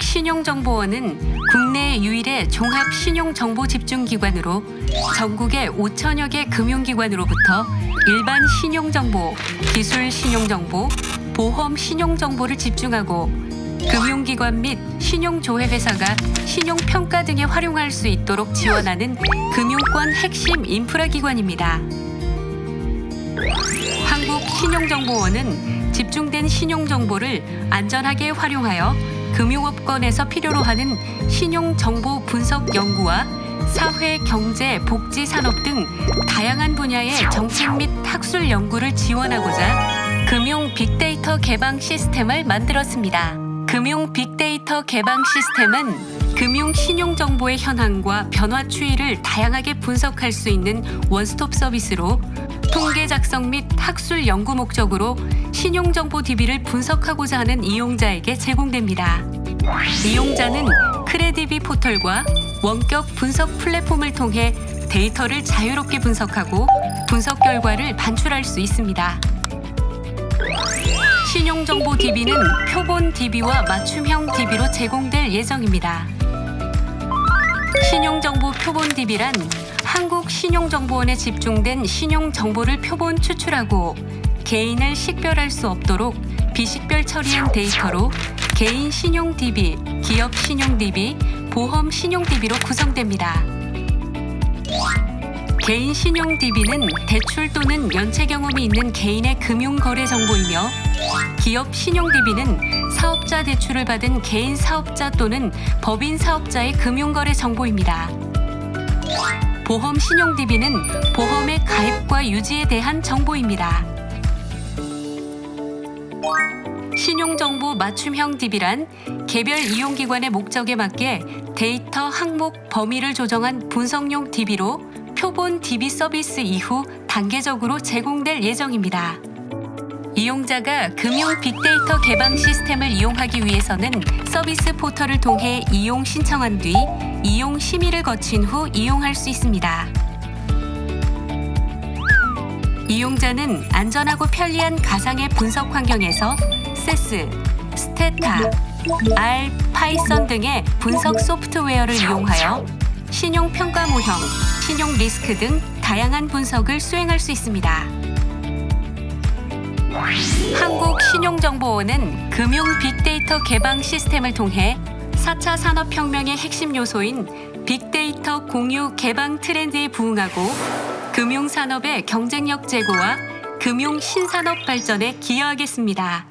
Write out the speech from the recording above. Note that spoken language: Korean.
한국신용정보원은 국내 유일의 종합 신용정보 집중기관으로 전국의 5천여 개 금융기관으로부터 일반 신용정보, 기술 신용정보, 보험 신용정보를 집중하고 금융기관 및 신용조회회사가 신용평가 등에 활용할 수 있도록 지원하는 금융권 핵심 인프라기관입니다. 한국신용정보원은 집중된 신용정보를 안전하게 활용하여 금융업권에서 필요로 하는 신용정보 분석 연구와 사회, 경제, 복지, 산업 등 다양한 분야의 정책 및 학술 연구를 지원하고자 금융 빅데이터 개방 시스템을 만들었습니다. 금융 빅데이터 개방 시스템은 금융 신용 정보의 현황과 변화 추이를 다양하게 분석할 수 있는 원스톱 서비스로 통계 작성 및 학술 연구 목적으로 신용 정보 DB를 분석하고자 하는 이용자에게 제공됩니다. 이용자는 크레디비 포털과 원격 분석 플랫폼을 통해 데이터를 자유롭게 분석하고 분석 결과를 반출할 수 있습니다. 신용정보 DB는 표본 DB와 맞춤형 DB로 제공될 예정입니다. 신용정보 표본 DB란 한국 신용정보원에 집중된 신용정보를 표본 추출하고 개인을 식별할 수 없도록 비식별 처리한 데이터로 개인 신용 DB, 기업 신용 DB, 보험 신용 DB로 구성됩니다. 개인 신용 DB는 대출 또는 연체 경험이 있는 개인의 금융 거래 정보이며 기업 신용 DB는 사업자 대출을 받은 개인 사업자 또는 법인 사업자의 금융 거래 정보입니다. 보험 신용 DB는 보험의 가입과 유지에 대한 정보입니다. 신용정보 맞춤형 DB란 개별 이용기관의 목적에 맞게 데이터 항목 범위를 조정한 분석용 DB로 표본 DB 서비스 이후 단계적으로 제공될 예정입니다. 이용자가 금융 빅데이터 개방 시스템을 이용하기 위해서는 서비스 포털을 통해 이용 신청한 뒤 이용 심의를 거친 후 이용할 수 있습니다. 이용자는 안전하고 편리한 가상의 분석 환경에서 세스, 스테타, R, 파이썬 등의 분석 소프트웨어를 이용하여 신용 평가 모형, 신용 리스크 등 다양한 분석을 수행할 수 있습니다. 한국신용정보원은 금융 빅데이터 개방 시스템을 통해 4차 산업혁명의 핵심 요소인 빅데이터 공유 개방 트렌드에 부응하고 금융산업의 경쟁력 제고와 금융 신산업 발전에 기여하겠습니다.